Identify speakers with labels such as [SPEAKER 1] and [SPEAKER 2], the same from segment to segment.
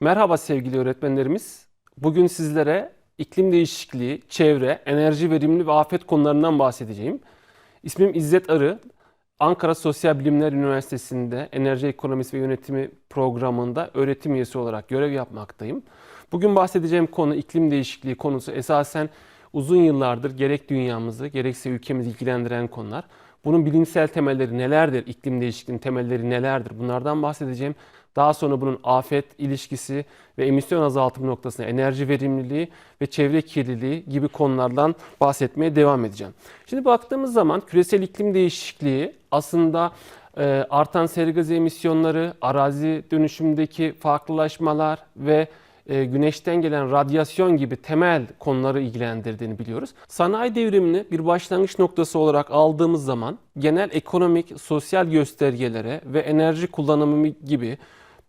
[SPEAKER 1] Merhaba sevgili öğretmenlerimiz. Bugün sizlere iklim değişikliği, çevre, enerji verimli ve afet konularından bahsedeceğim. İsmim İzzet Arı. Ankara Sosyal Bilimler Üniversitesi'nde Enerji Ekonomisi ve Yönetimi programında öğretim üyesi olarak görev yapmaktayım. Bugün bahsedeceğim konu iklim değişikliği konusu esasen uzun yıllardır gerek dünyamızı gerekse ülkemizi ilgilendiren konular. Bunun bilimsel temelleri nelerdir? İklim değişikliğinin temelleri nelerdir? Bunlardan bahsedeceğim. Daha sonra bunun afet ilişkisi ve emisyon azaltımı noktasında enerji verimliliği ve çevre kirliliği gibi konulardan bahsetmeye devam edeceğim. Şimdi baktığımız zaman küresel iklim değişikliği aslında e, artan sera gazı emisyonları, arazi dönüşümdeki farklılaşmalar ve e, güneşten gelen radyasyon gibi temel konuları ilgilendirdiğini biliyoruz. Sanayi devrimini bir başlangıç noktası olarak aldığımız zaman genel ekonomik, sosyal göstergelere ve enerji kullanımı gibi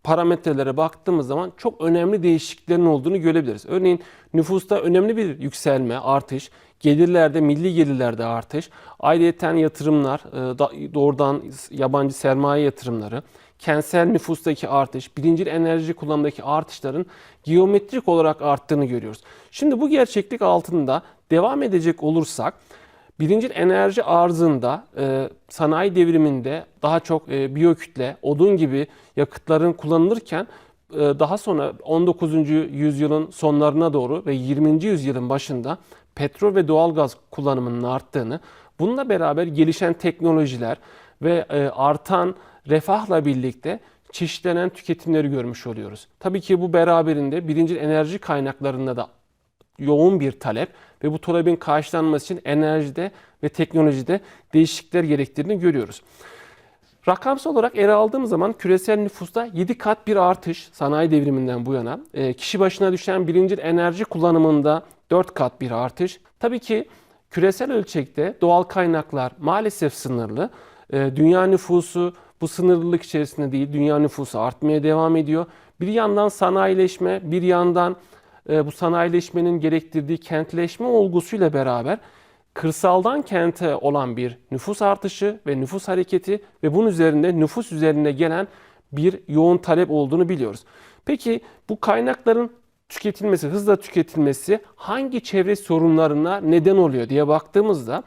[SPEAKER 1] parametrelere baktığımız zaman çok önemli değişikliklerin olduğunu görebiliriz. Örneğin nüfusta önemli bir yükselme, artış, gelirlerde, milli gelirlerde artış, ayrıyeten yatırımlar, e, doğrudan yabancı sermaye yatırımları, kentsel nüfustaki artış, birinci enerji kullanımdaki artışların geometrik olarak arttığını görüyoruz. Şimdi bu gerçeklik altında devam edecek olursak Birinci enerji arzında e, sanayi devriminde daha çok e, biyokütle, odun gibi yakıtların kullanılırken e, daha sonra 19. yüzyılın sonlarına doğru ve 20. yüzyılın başında petrol ve doğalgaz kullanımının arttığını, bununla beraber gelişen teknolojiler ve e, artan refahla birlikte çeşitlenen tüketimleri görmüş oluyoruz. Tabii ki bu beraberinde birinci enerji kaynaklarında da yoğun bir talep ve bu talebin karşılanması için enerjide ve teknolojide değişiklikler gerektiğini görüyoruz. Rakamsal olarak ele aldığımız zaman küresel nüfusta 7 kat bir artış sanayi devriminden bu yana. E, kişi başına düşen birinci enerji kullanımında 4 kat bir artış. Tabii ki küresel ölçekte doğal kaynaklar maalesef sınırlı. E, dünya nüfusu bu sınırlılık içerisinde değil, dünya nüfusu artmaya devam ediyor. Bir yandan sanayileşme, bir yandan bu sanayileşmenin gerektirdiği kentleşme olgusuyla beraber kırsaldan kente olan bir nüfus artışı ve nüfus hareketi ve bunun üzerinde nüfus üzerine gelen bir yoğun talep olduğunu biliyoruz. Peki bu kaynakların tüketilmesi, hızla tüketilmesi hangi çevre sorunlarına neden oluyor diye baktığımızda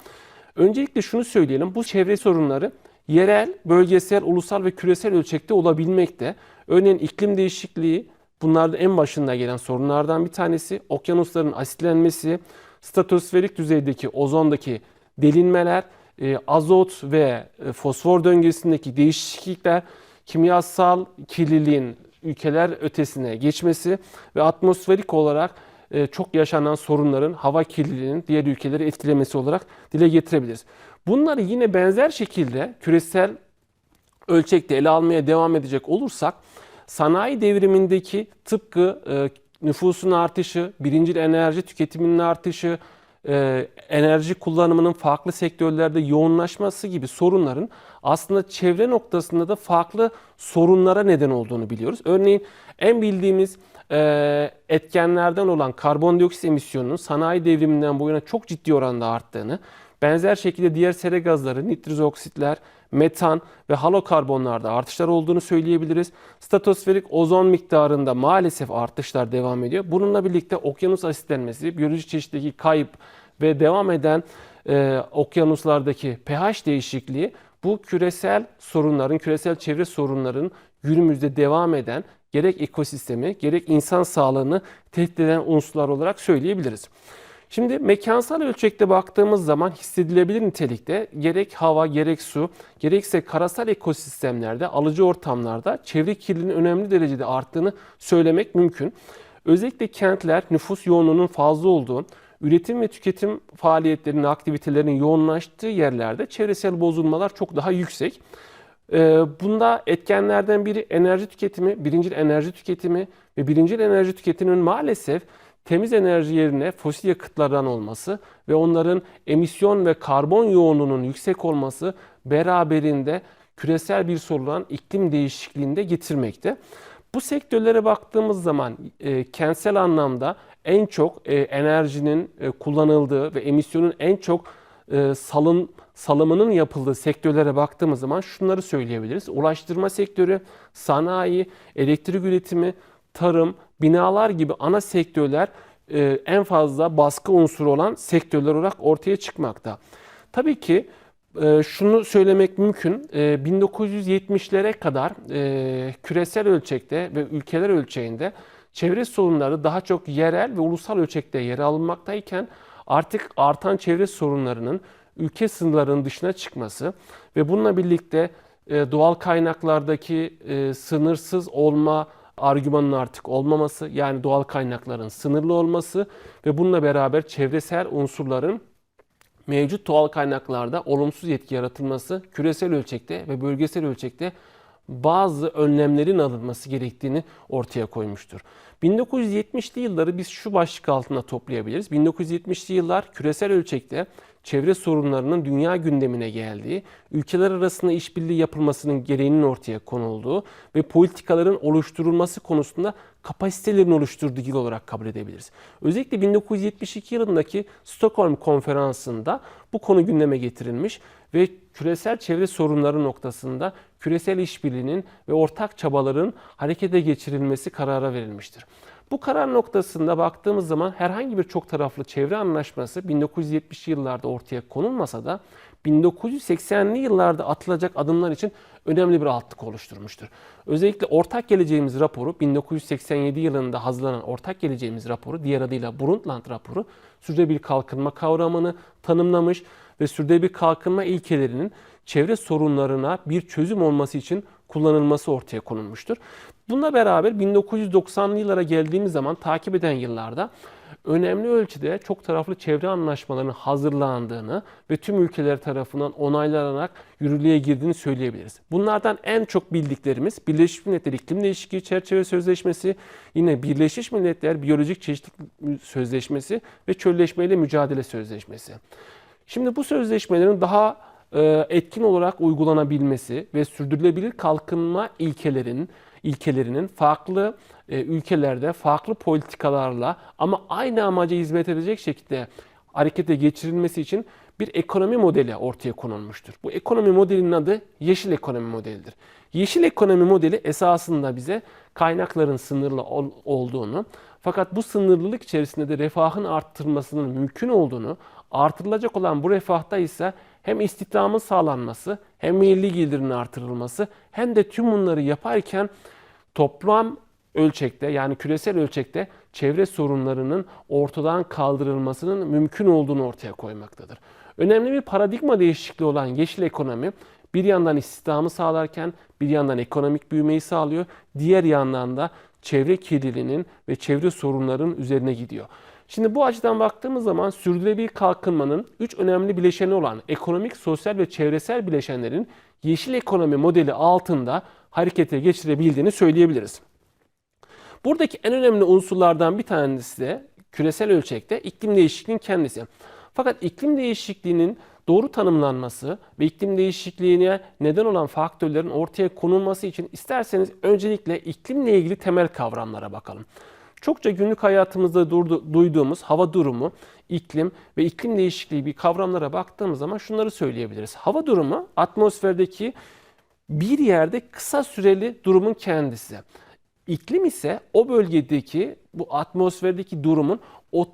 [SPEAKER 1] öncelikle şunu söyleyelim. Bu çevre sorunları yerel, bölgesel, ulusal ve küresel ölçekte olabilmekte. Örneğin iklim değişikliği bunlardan en başında gelen sorunlardan bir tanesi. Okyanusların asitlenmesi, stratosferik düzeydeki ozondaki delinmeler, e, azot ve e, fosfor döngüsündeki değişiklikler, kimyasal kirliliğin ülkeler ötesine geçmesi ve atmosferik olarak e, çok yaşanan sorunların hava kirliliğinin diğer ülkeleri etkilemesi olarak dile getirebiliriz. Bunları yine benzer şekilde küresel ölçekte ele almaya devam edecek olursak sanayi devrimindeki tıpkı nüfusun artışı, birinci enerji tüketiminin artışı, e, enerji kullanımının farklı sektörlerde yoğunlaşması gibi sorunların aslında çevre noktasında da farklı sorunlara neden olduğunu biliyoruz. Örneğin en bildiğimiz e, etkenlerden olan karbondioksit emisyonunun sanayi devriminden bu yana çok ciddi oranda arttığını, benzer şekilde diğer sera gazları, nitriz oksitler, metan ve halokarbonlarda artışlar olduğunu söyleyebiliriz. Stratosferik ozon miktarında maalesef artışlar devam ediyor. Bununla birlikte okyanus asitlenmesi, biyolojik çeşitliliği kayıp ve devam eden e, okyanuslardaki pH değişikliği bu küresel sorunların, küresel çevre sorunların günümüzde devam eden gerek ekosistemi gerek insan sağlığını tehdit eden unsurlar olarak söyleyebiliriz. Şimdi mekansal ölçekte baktığımız zaman hissedilebilir nitelikte gerek hava gerek su gerekse karasal ekosistemlerde alıcı ortamlarda çevre kirliliğinin önemli derecede arttığını söylemek mümkün. Özellikle kentler nüfus yoğunluğunun fazla olduğu, üretim ve tüketim faaliyetlerinin, aktivitelerinin yoğunlaştığı yerlerde çevresel bozulmalar çok daha yüksek. Ee, bunda etkenlerden biri enerji tüketimi, birinci enerji tüketimi ve birinci enerji tüketiminin maalesef temiz enerji yerine fosil yakıtlardan olması ve onların emisyon ve karbon yoğunluğunun yüksek olması beraberinde küresel bir sorun iklim değişikliğinde getirmekte. Bu sektörlere baktığımız zaman e, kentsel anlamda en çok e, enerjinin e, kullanıldığı ve emisyonun en çok e, salın salımının yapıldığı sektörlere baktığımız zaman şunları söyleyebiliriz. Ulaştırma sektörü, sanayi, elektrik üretimi, tarım, binalar gibi ana sektörler e, en fazla baskı unsuru olan sektörler olarak ortaya çıkmakta. Tabii ki e, şunu söylemek mümkün. E, 1970'lere kadar e, küresel ölçekte ve ülkeler ölçeğinde çevre sorunları daha çok yerel ve ulusal ölçekte yer alınmaktayken artık artan çevre sorunlarının ülke sınırlarının dışına çıkması ve bununla birlikte doğal kaynaklardaki sınırsız olma argümanın artık olmaması yani doğal kaynakların sınırlı olması ve bununla beraber çevresel unsurların mevcut doğal kaynaklarda olumsuz etki yaratılması küresel ölçekte ve bölgesel ölçekte bazı önlemlerin alınması gerektiğini ortaya koymuştur. 1970'li yılları biz şu başlık altında toplayabiliriz. 1970'li yıllar küresel ölçekte çevre sorunlarının dünya gündemine geldiği, ülkeler arasında işbirliği yapılmasının gereğinin ortaya konulduğu ve politikaların oluşturulması konusunda kapasitelerin oluşturduğu yıl olarak kabul edebiliriz. Özellikle 1972 yılındaki Stockholm konferansında bu konu gündeme getirilmiş ve küresel çevre sorunları noktasında küresel işbirliğinin ve ortak çabaların harekete geçirilmesi karara verilmiştir. Bu karar noktasında baktığımız zaman herhangi bir çok taraflı çevre anlaşması 1970 yıllarda ortaya konulmasa da 1980'li yıllarda atılacak adımlar için önemli bir altlık oluşturmuştur. Özellikle Ortak Geleceğimiz raporu 1987 yılında hazırlanan Ortak Geleceğimiz raporu diğer adıyla Brundtland raporu sürdürülebilir kalkınma kavramını tanımlamış ve sürdürülebilir kalkınma ilkelerinin çevre sorunlarına bir çözüm olması için kullanılması ortaya konulmuştur. Bununla beraber 1990'lı yıllara geldiğimiz zaman takip eden yıllarda önemli ölçüde çok taraflı çevre anlaşmalarının hazırlandığını ve tüm ülkeler tarafından onaylanarak yürürlüğe girdiğini söyleyebiliriz. Bunlardan en çok bildiklerimiz Birleşmiş Milletler İklim Değişikliği Çerçeve Sözleşmesi, yine Birleşmiş Milletler Biyolojik Çeşitlilik Sözleşmesi ve Çölleşmeyle Mücadele Sözleşmesi. Şimdi bu sözleşmelerin daha e, etkin olarak uygulanabilmesi ve sürdürülebilir kalkınma ilkelerinin ilkelerinin farklı e, ülkelerde farklı politikalarla ama aynı amaca hizmet edecek şekilde harekete geçirilmesi için bir ekonomi modeli ortaya konulmuştur. Bu ekonomi modelinin adı yeşil ekonomi modelidir. Yeşil ekonomi modeli esasında bize kaynakların sınırlı ol, olduğunu fakat bu sınırlılık içerisinde de refahın arttırmasının mümkün olduğunu, artırılacak olan bu refahta ise hem istihdamın sağlanması, hem milli gelirin artırılması, hem de tüm bunları yaparken toplam ölçekte yani küresel ölçekte çevre sorunlarının ortadan kaldırılmasının mümkün olduğunu ortaya koymaktadır. Önemli bir paradigma değişikliği olan yeşil ekonomi bir yandan istihdamı sağlarken bir yandan ekonomik büyümeyi sağlıyor. Diğer yandan da çevre kirliliğinin ve çevre sorunlarının üzerine gidiyor. Şimdi bu açıdan baktığımız zaman sürdürülebilir kalkınmanın üç önemli bileşeni olan ekonomik, sosyal ve çevresel bileşenlerin yeşil ekonomi modeli altında harekete geçirebildiğini söyleyebiliriz. Buradaki en önemli unsurlardan bir tanesi de küresel ölçekte iklim değişikliğinin kendisi. Fakat iklim değişikliğinin doğru tanımlanması ve iklim değişikliğine neden olan faktörlerin ortaya konulması için isterseniz öncelikle iklimle ilgili temel kavramlara bakalım. Çokça günlük hayatımızda duyduğumuz hava durumu, iklim ve iklim değişikliği bir kavramlara baktığımız zaman şunları söyleyebiliriz. Hava durumu atmosferdeki bir yerde kısa süreli durumun kendisi. İklim ise o bölgedeki bu atmosferdeki durumun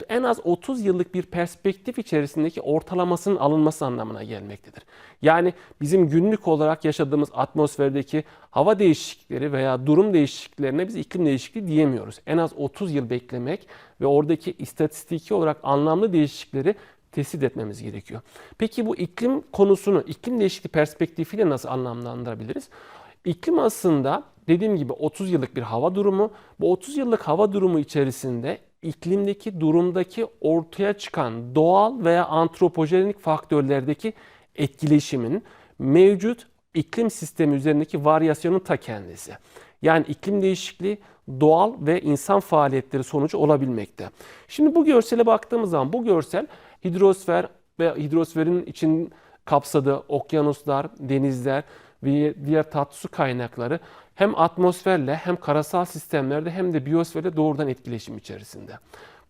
[SPEAKER 1] en az 30 yıllık bir perspektif içerisindeki ortalamasının alınması anlamına gelmektedir. Yani bizim günlük olarak yaşadığımız atmosferdeki hava değişiklikleri veya durum değişikliklerine biz iklim değişikliği diyemiyoruz. En az 30 yıl beklemek ve oradaki istatistiki olarak anlamlı değişiklikleri tespit etmemiz gerekiyor. Peki bu iklim konusunu iklim değişikliği perspektifiyle nasıl anlamlandırabiliriz? İklim aslında dediğim gibi 30 yıllık bir hava durumu. Bu 30 yıllık hava durumu içerisinde iklimdeki durumdaki ortaya çıkan doğal veya antropojenik faktörlerdeki etkileşimin mevcut iklim sistemi üzerindeki varyasyonun ta kendisi. Yani iklim değişikliği doğal ve insan faaliyetleri sonucu olabilmekte. Şimdi bu görsele baktığımız zaman bu görsel hidrosfer ve hidrosferin için kapsadığı okyanuslar, denizler ve diğer tatlı su kaynakları hem atmosferle hem karasal sistemlerde hem de biyosferle doğrudan etkileşim içerisinde.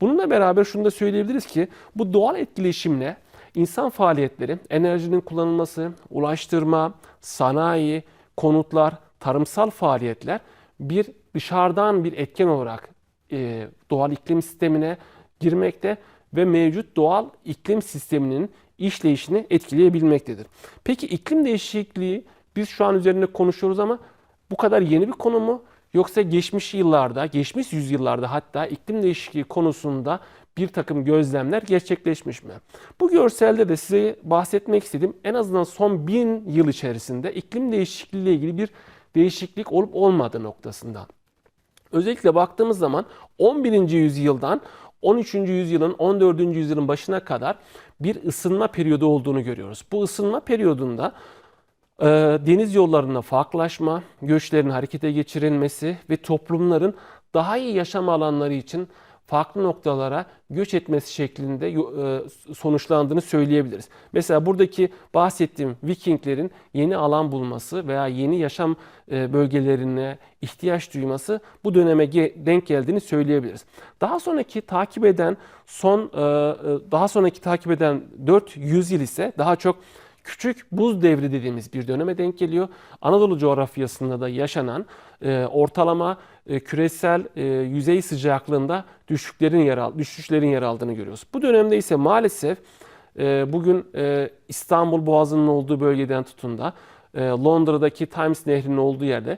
[SPEAKER 1] Bununla beraber şunu da söyleyebiliriz ki bu doğal etkileşimle insan faaliyetleri, enerjinin kullanılması, ulaştırma, sanayi, konutlar, tarımsal faaliyetler bir dışarıdan bir etken olarak e, doğal iklim sistemine girmekte ve mevcut doğal iklim sisteminin işleyişini etkileyebilmektedir. Peki iklim değişikliği biz şu an üzerinde konuşuyoruz ama bu kadar yeni bir konu mu? Yoksa geçmiş yıllarda, geçmiş yüzyıllarda hatta iklim değişikliği konusunda bir takım gözlemler gerçekleşmiş mi? Bu görselde de size bahsetmek istedim. En azından son bin yıl içerisinde iklim değişikliği ile ilgili bir değişiklik olup olmadığı noktasından. Özellikle baktığımız zaman 11. yüzyıldan 13. yüzyılın 14. yüzyılın başına kadar bir ısınma periyodu olduğunu görüyoruz. Bu ısınma periyodunda deniz yollarında farklılaşma, göçlerin harekete geçirilmesi ve toplumların daha iyi yaşam alanları için farklı noktalara göç etmesi şeklinde e, sonuçlandığını söyleyebiliriz. Mesela buradaki bahsettiğim Vikinglerin yeni alan bulması veya yeni yaşam e, bölgelerine ihtiyaç duyması bu döneme denk geldiğini söyleyebiliriz. Daha sonraki takip eden son e, daha sonraki takip eden 400 yıl ise daha çok küçük buz devri dediğimiz bir döneme denk geliyor. Anadolu coğrafyasında da yaşanan e, ortalama e, küresel e, yüzey sıcaklığında düşüşlerin yer, al, düşüşlerin yer aldığını görüyoruz. Bu dönemde ise maalesef e, bugün e, İstanbul Boğazı'nın olduğu bölgeden tutun da e, Londra'daki Thames Nehri'nin olduğu yerde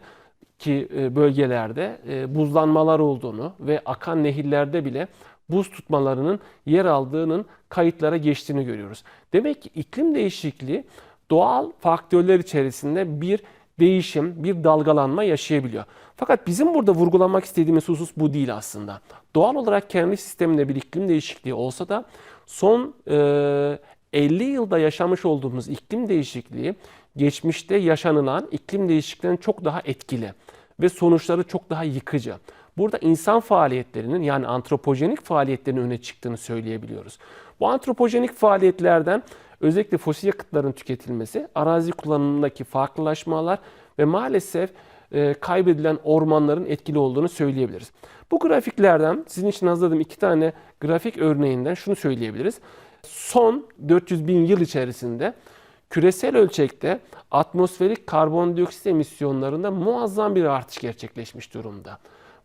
[SPEAKER 1] ki e, bölgelerde e, buzlanmalar olduğunu ve akan nehirlerde bile buz tutmalarının yer aldığının kayıtlara geçtiğini görüyoruz. Demek ki iklim değişikliği doğal faktörler içerisinde bir değişim, bir dalgalanma yaşayabiliyor. Fakat bizim burada vurgulamak istediğimiz husus bu değil aslında. Doğal olarak kendi sisteminde bir iklim değişikliği olsa da son e, 50 yılda yaşamış olduğumuz iklim değişikliği geçmişte yaşanılan iklim değişikliğinden çok daha etkili ve sonuçları çok daha yıkıcı. Burada insan faaliyetlerinin yani antropojenik faaliyetlerin öne çıktığını söyleyebiliyoruz. Bu antropojenik faaliyetlerden özellikle fosil yakıtların tüketilmesi, arazi kullanımındaki farklılaşmalar ve maalesef e, kaybedilen ormanların etkili olduğunu söyleyebiliriz. Bu grafiklerden sizin için hazırladığım iki tane grafik örneğinden şunu söyleyebiliriz. Son 400 bin yıl içerisinde küresel ölçekte atmosferik karbondioksit emisyonlarında muazzam bir artış gerçekleşmiş durumda.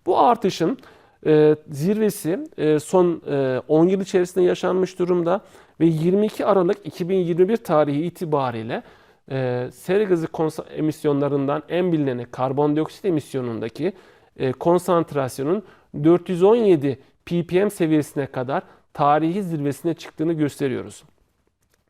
[SPEAKER 1] Bu artışın e, zirvesi e, son e, 10 yıl içerisinde yaşanmış durumda ve 22 Aralık 2021 tarihi itibariyle e, sera gazı emisyonlarından en bilineni karbondioksit emisyonundaki e, konsantrasyonun 417 ppm seviyesine kadar tarihi zirvesine çıktığını gösteriyoruz.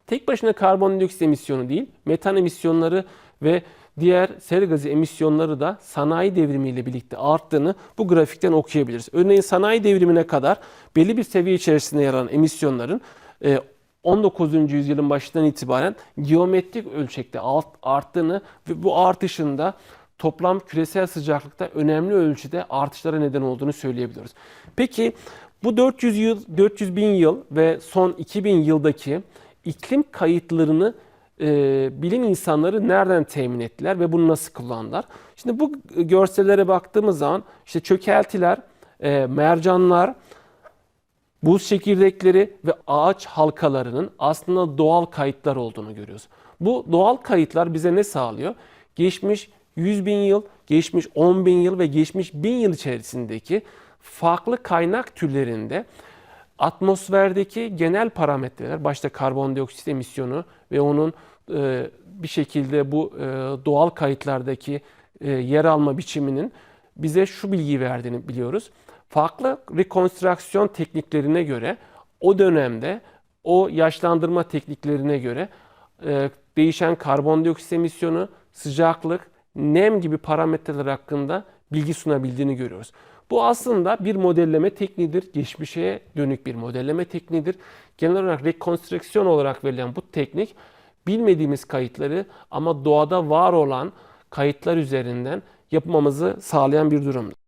[SPEAKER 1] Tek başına karbondioksit emisyonu değil, metan emisyonları ve diğer sera gazı emisyonları da sanayi devrimiyle birlikte arttığını bu grafikten okuyabiliriz. Örneğin sanayi devrimine kadar belli bir seviye içerisinde yer alan emisyonların 19. E, yüzyılın başından itibaren geometrik ölçekte arttığını ve bu artışın da toplam küresel sıcaklıkta önemli ölçüde artışlara neden olduğunu söyleyebiliyoruz. Peki bu 400 yıl, 400 bin yıl ve son 2000 yıldaki iklim kayıtlarını e, bilim insanları nereden temin ettiler ve bunu nasıl kullandılar? Şimdi bu görsellere baktığımız zaman işte çökeltiler, e, mercanlar, buz çekirdekleri ve ağaç halkalarının aslında doğal kayıtlar olduğunu görüyoruz. Bu doğal kayıtlar bize ne sağlıyor? Geçmiş 100 bin yıl, geçmiş 10 bin yıl ve geçmiş 1000 yıl içerisindeki farklı kaynak türlerinde atmosferdeki genel parametreler başta karbondioksit emisyonu ve onun e, bir şekilde bu e, doğal kayıtlardaki e, yer alma biçiminin bize şu bilgiyi verdiğini biliyoruz. Farklı rekonstrüksiyon tekniklerine göre o dönemde o yaşlandırma tekniklerine göre e, değişen karbondioksit emisyonu, sıcaklık, nem gibi parametreler hakkında bilgi sunabildiğini görüyoruz. Bu aslında bir modelleme tekniğidir. Geçmişe dönük bir modelleme tekniğidir. Genel olarak rekonstrüksiyon olarak verilen bu teknik bilmediğimiz kayıtları ama doğada var olan kayıtlar üzerinden yapmamızı sağlayan bir durumdur.